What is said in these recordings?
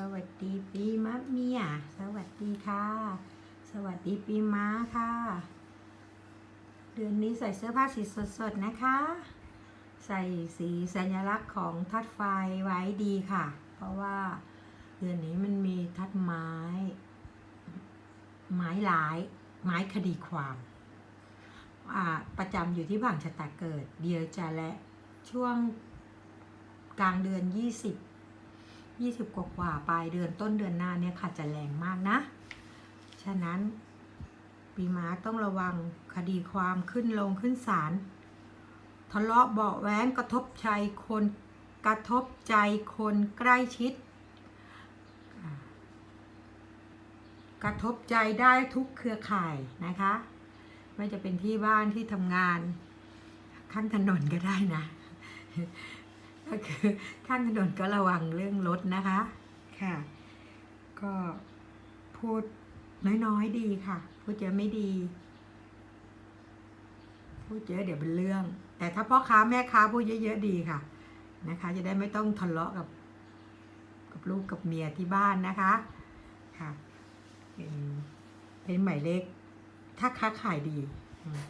สวัสดีปีมะเมีย สวัสดีค่ะ สวัสดีปีม้าค่ะ เดือนนี้ใส่เสื้อผ้าสีสดๆนะคะ ใส่สีสัญลักษณ์ของทัดไฟไว้ดีค่ะ เพราะว่าเดือนนี้มันมีทัดไม้ ไม้หลาย ไม้คดีความประจำอยู่ที่บางชะตาเกิด เดียวจะและช่วงกลางเดือน 20 20 กว่ากว่าปลายเดือนต้นเดือนหน้าเนี่ยค่ะจะแรงมากนะ ฉะนั้นปีมาต้องระวังคดีความขึ้นลงขึ้นศาลทะเลาะเบาะแว้งกระทบใจคนกระทบใจคนใกล้ชิด กระทบใจได้ทุกเครือข่ายนะคะ ไม่จะเป็นที่บ้านที่ทำงานข้างถนนก็ได้นะ ก็คือข้างถนนก็ระวังเรื่องรถนะคะ ค่ะ ก็พูดน้อยๆดีค่ะ พูดเยอะไม่ดี พูดเยอะเดี๋ยวเป็นเรื่อง แต่ถ้าพ่อค้าแม่ค้าพูดเยอะๆดีค่ะ นะคะ จะได้ไม่ต้องทะเลาะกับ กับลูกกับเมียที่บ้านนะคะ ค่ะ เป็นเป็นหมายเลขถ้าค้าขายดีอืม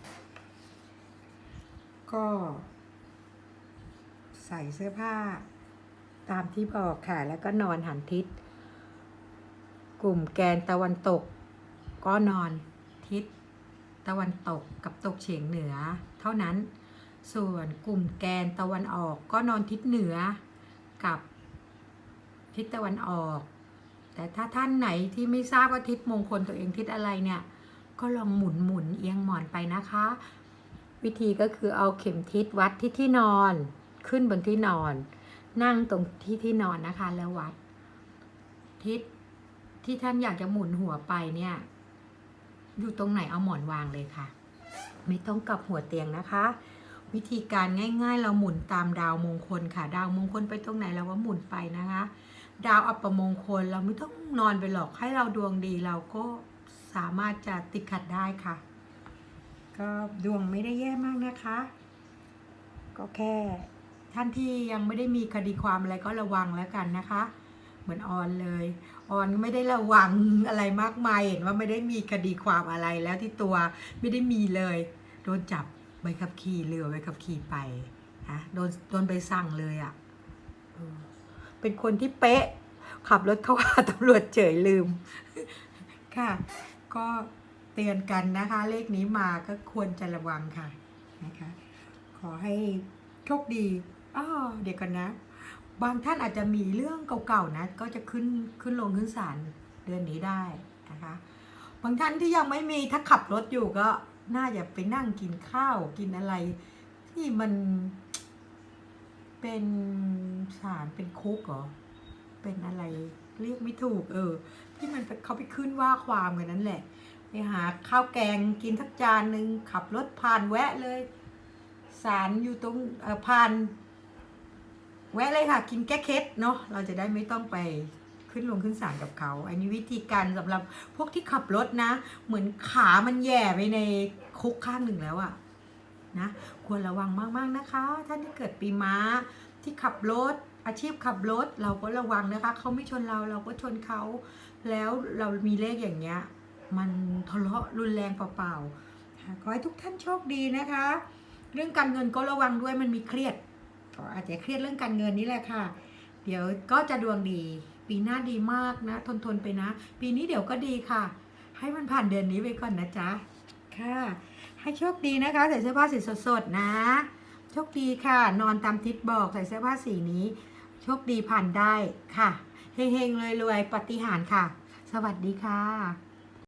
ก็ ใส่เสื้อผ้า ตามที่บอกค่ะ แล้วก็นอนหันทิศ กลุ่มแกนตะวันตก ก็นอนทิศ ตะวันตกกับตกเฉียงเหนือ เท่านั้น ส่วนกลุ่มแกนตะวันออกก็นอนทิศเหนือกับทิศตะวันออก แต่ถ้าท่านไหนที่ไม่ทราบว่าทิศมงคลตัวเองทิศอะไรเนี่ย ก็ลองหมุนหมุนเอียงหมอนไปนะคะ วิธีก็คือเอาเข็มทิศวัดที่ที่นอน ขึ้นบนที่นอน นั่งตรงที่ที่นอนนะคะ แล้ววัดทิศที่ท่านอยากจะหมุนหัวไปเนี่ย อยู่ตรงไหนเอาหมอนวางเลยค่ะ ไม่ต้องกลับหัวเตียงนะคะ วิธีการง่าย ๆ เราหมุนตามดาวมงคลค่ะ ดาวมงคลไปตรงไหนเราก็หมุนไปนะคะ ดาวอัปมงคลเราไม่ต้องนอนไปหรอกให้เราดวงดีเราก็สามารถจะติดขัดได้ค่ะ ก็ดวงไม่ได้แย่มากนะคะ ก็แค่ ท่านที่ยังไม่ได้มีคดีความอะไรก็ระวังแล้วกันนะคะ เหมือนออนเลยออนไม่ได้ระวังอะไรมากมายเห็นว่าไม่ได้มีคดีความอะไรแล้วที่ตัวไม่ได้มีเลย โดนจับใบขับขี่เรือใบขับขี่ไปฮะโดนโดนใบสั่งเลยอะ่ะเป็นคนที่เป๊ะ ขับรถเข้าหาตำรวจเฉยลืม ค่ะ ก็เตือนกันนะคะ เลขนี้มาก็ควรจะระวังค่ะนะคะ ขอให้โชคดี อ้อเดี๋ยวกันนะ บางท่านอาจจะมีเรื่องเก่าๆนะ ก็จะขึ้นขึ้นลงขึ้นศาลเดือนนี้ได้นะคะ บางท่านที่ยังไม่มีถ้าขับรถอยู่ก็น่าจะไปนั่งกินข้าวกินอะไร ที่มันเป็นศาลเป็นคุกเหรอเป็นอะไรเรียกไม่ถูก เออ ที่มันเขาไปขึ้นว่าความกันนั้นแหละไปหาข้าวแกงกินทักจานหนึ่งขับรถผ่านแวะเลยศาลอยู่ตรงผ่าน แวะเลยค่ะกินแก้เคล็ดเนาะเราจะได้ไม่ต้องไปขึ้นลงขึ้นศาลกับเขา อันนี้วิธีการสำหรับพวกที่ขับรถนะ เหมือนขามันแย่ไปในคุกข้างหนึ่งแล้วอะนะควรระวังมากๆนะคะ ท่านที่เกิดปีม้าที่ขับรถอาชีพขับรถเราก็ระวังนะคะเขาไม่ชนเราเราก็ชนเขาแล้วเรามีเลขอย่างเงี้ยมันทะเลาะรุนแรงเปล่าๆขอให้ทุกท่านโชคดีนะคะ เรื่องการเงินก็ระวังด้วยมันมีเครียด อาจจะเครียดเรื่องการเงินนี่แหละค่ะ เดี๋ยวก็จะดวงดี ปีหน้าดีมากนะ ทนทนไปนะ ปีนี้เดี๋ยวก็ดีค่ะ ให้มันผ่านเดือนนี้ไปก่อนนะจ๊ะ ค่ะ ให้โชคดีนะคะ ใส่เสื้อผ้าสีสดๆนะ โชคดีค่ะ นอนตามทิศบอกใส่เสื้อผ้าสีนี้ โชคดีผ่านได้ค่ะ เฮงๆรวยๆปฏิหารค่ะ สวัสดีค่ะ